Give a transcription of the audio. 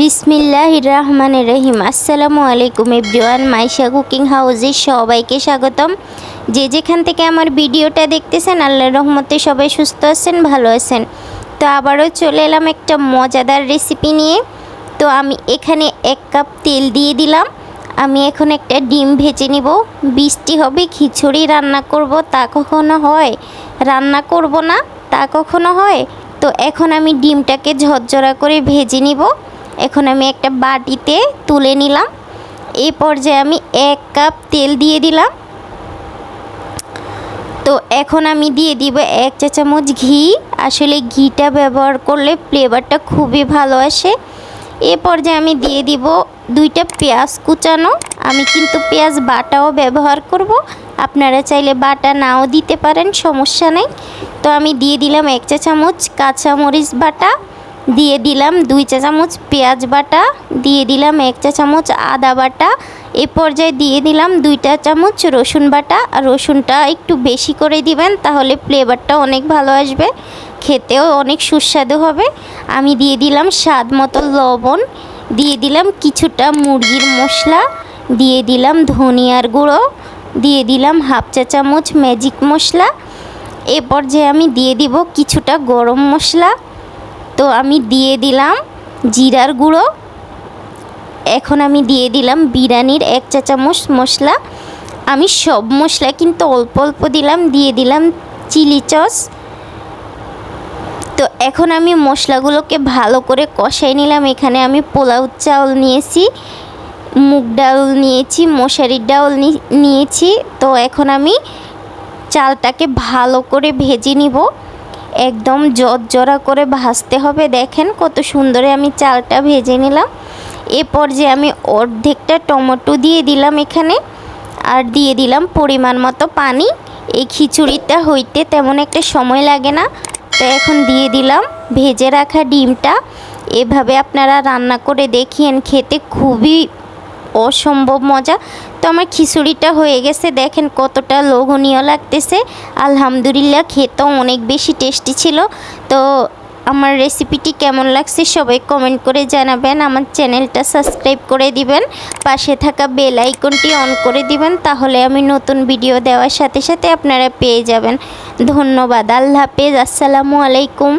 বিসমিল্লাহ রহমান রহিম। আসসালামু আলাইকুম এভরিওয়ান, মাইশা কুকিং হাউসে সবাইকে স্বাগতম। যে যেখান থেকে আমার ভিডিওটা দেখতেছেন, আল্লাহর রহমতে সবাই সুস্থ আছেন, ভালো আছেন। তো আবারও চলে এলাম একটা মজাদার রেসিপি নিয়ে। তো আমি এখানে এক কাপ তেল দিয়ে দিলাম। আমি এখন একটা ডিম ভেজে নিব। বৃষ্টি হবে, খিচুড়ি রান্না করব, তা কখনো হয়? রান্না করব না, তা কখনো হয়? তো এখন আমি ডিমটাকে ঝরঝরা করে ভেজে নিব। এখন আমি একটা বাটিতে তুলে নিলাম। এই পর্যায়ে আমি এক কাপ তেল দিয়ে দিলাম। তো এখন আমি দিয়ে দিব এক চা চামচ ঘি। আসলে ঘিটা ব্যবহার করলে ফ্লেভারটা খুবই ভালো আসে। এ পর্যায়ে আমি দিয়ে দিব দুইটা পেঁয়াজ কুচানো। আমি কিন্তু পেঁয়াজ বাটাও ব্যবহার করব। আপনারা চাইলে বাটা নাও দিতে পারেন, সমস্যা নেই। তো আমি দিয়ে দিলাম এক চা চামচ কাঁচামরিচ বাটা। দিয়ে দিলাম দুই চা চামচ পেঁয়াজ বাটা, দিয়ে দিলাম এক চা চামচ আদা বাটা। এ পর্যায়ে দিয়ে দিলাম দুইটা চামচ রসুন বাটা। আর রসুনটা একটু বেশি করে দিবেন, তাহলে ফ্লেভারটা অনেক ভালো আসবে, খেতেও অনেক সুস্বাদু হবে। আমি দিয়ে দিলাম স্বাদ মতো লবণ, দিয়ে দিলাম কিছুটা মুরগির মশলা, দিয়ে দিলাম ধনিয়ার গুঁড়ো, দিয়ে দিলাম হাফ চা চামচ ম্যাজিক মশলা। এ পর্যায়ে আমি দিয়ে দিব কিছুটা গরম মশলা। তো আমি দিয়ে দিলাম জিরার গুঁড়ো। এখন আমি দিয়ে দিলাম বিরিয়ানির এক চা চামচ মশলা। আমি সব মশলা কিন্তু অল্প অল্প দিলাম, দিয়ে দিলাম চিলি চস। তো এখন আমি মশলাগুলোকে ভালো করে কষাই নিলাম। এখানে আমি পোলাও চাউল নিয়েছি, মুগ ডাল নিয়েছি, মশারির ডাউল নিয়েছি। তো এখন আমি চালটাকে ভালো করে ভেজে নিব। একদম জরা করে ভাজতে হবে। দেখেন কত সুন্দরে আমি চালটা ভেজে নিলাম। এরপর যে আমি অর্ধেকটা টমেটো দিয়ে দিলাম এখানে। আর দিয়ে দিলাম পরিমাণ মতো পানি। এই খিচুড়িটা হইতে তেমন একটা সময় লাগে না। তো এখন দিয়ে দিলাম ভেজে রাখা ডিমটা। এভাবে আপনারা রান্না করে দেখিয়েন, খেতে খুবই অসম্ভব মজা। তো আমার খিচুড়িটা হয়ে গেছে। দেখেন কতটা লোভনীয় লাগতেছে। আলহামদুলিল্লাহ খেতেও অনেক বেশি টেস্টি ছিল। তো আমার রেসিপিটি কেমন লাগছে সবাই কমেন্ট করে জানাবেন। আমার চ্যানেলটা সাবস্ক্রাইব করে দিবেন। পাশে থাকা বেল আইকনটি অন করে দিবেন। তাহলে আমি নতুন ভিডিও দেওয়ার সাথে সাথে আপনারা পেয়ে যাবেন। ধন্যবাদ। আল্লাহ হাফেজ। আসসালামু আলাইকুম।